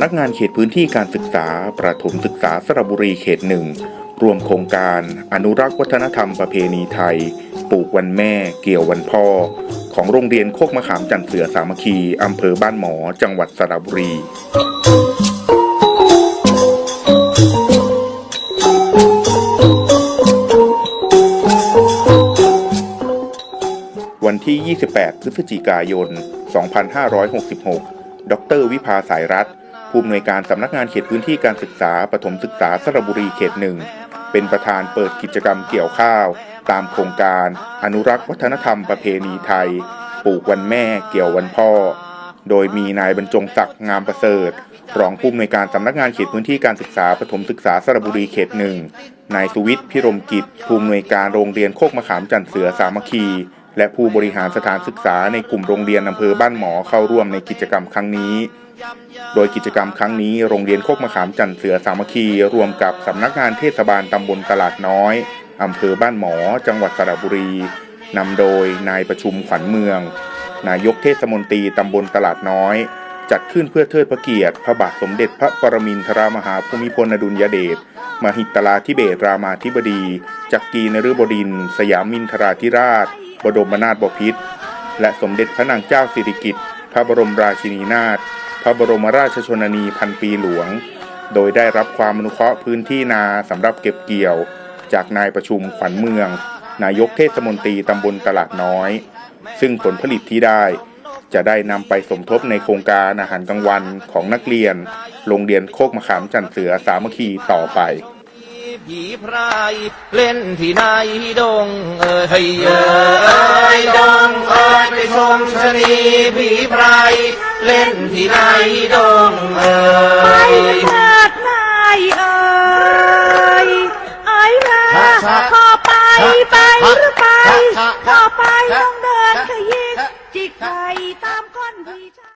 ำนักงานเขตพื้นที่การศึกษา ประถมศึกษาสระบุรีเขตหนึ่งรวมโครงการอนุรักษ์วัฒนธรรมประเพณีไทย ปลูกวันแม่ เกี่ยววันพ่อ ของโรงเรียนโคกมะขามจันเสือสามัคคีอำเภอบ้านหมอ จังหวัดสระบุรีวันที่ 28 พฤศจิกายน 2566 ดร วิภาสายรัฐ ผู้อำนวยการสำนักงานเขตพื้นที่การศึกษาปฐมศึกษาสระบุรีเขตหนึ่งเป็นประธานเปิดกิจกรรมเกี่ยวข้าว ตามโครงการ อนุรักษ์วัฒนธรรมประเพณีไทย ปลูกวันแม่เกี่ยววันพ่อ โดยมีนายบรรจงศักดิ์งามประเสริฐรองผู้อำนวยการสำนักงานเขตพื้นที่การศึกษาปฐมศึกษาสระบุรีเขตหนึ่งนายสุวิทย์พิรมกิจผู้อำนวยการโรงเรียนโคกมะขามจันเสือสามัคคี และผู้บริหารสถานศึกษาในกลุ่มโรงเรียนอำเภอบ้านหมอเข้าร่วมในกิจกรรมครั้งนี้ โดยกิจกรรมครั้งนี้โรงเรียนโคกมะขามจันทร์เสือสามัคคีรวมกับสำนักงานเทศบาลตำบลตลาดน้อยอำเภอบ้านหมอ จังหวัดสระบุรีนำโดยนายประชุมขวัญเมือง นายกเทศมนตรีตำบลตลาดน้อย จัดขึ้นเพื่อเทิดพระเกียรติ พระบาทสมเด็จพระปรมินทรมหาภูมิพลอดุลยเดชมหิตลาธิเบศรามาธิบดี จักรีนฤบดิน สยามินทราธิราชบรมนาถบพิตรและสมเด็จพระนางเจ้าสิริกิติ์พระบรมราชินีนาถ พระบรมราชชนนีพันปีหลวง โดยได้รับความอนุเคราะห์พื้นที่นาสำหรับเก็บเกี่ยว จากนายประชุมขวัญเมือง นายกเทศมนตรีตำบลตลาดน้อย ซึ่งผลผลิตที่ได้จะได้นำไปสมทบในโครงการอาหารกลางวันของนักเรียน โรงเรียนโคกมะขามจันเสือสามัคคีต่อไปผีพรายเล่นที่ไหนดงเอ้ยเอ้ยดงเอ้ยไปชมชนีผีพราย เล่นที่ไหนดงเอ่ไปยเถิดนายเอ่ยไอ้แมาขอไปไปหรือไปขอไปต้องเดินขยิกจิกไปตามก้อนพี่ชาย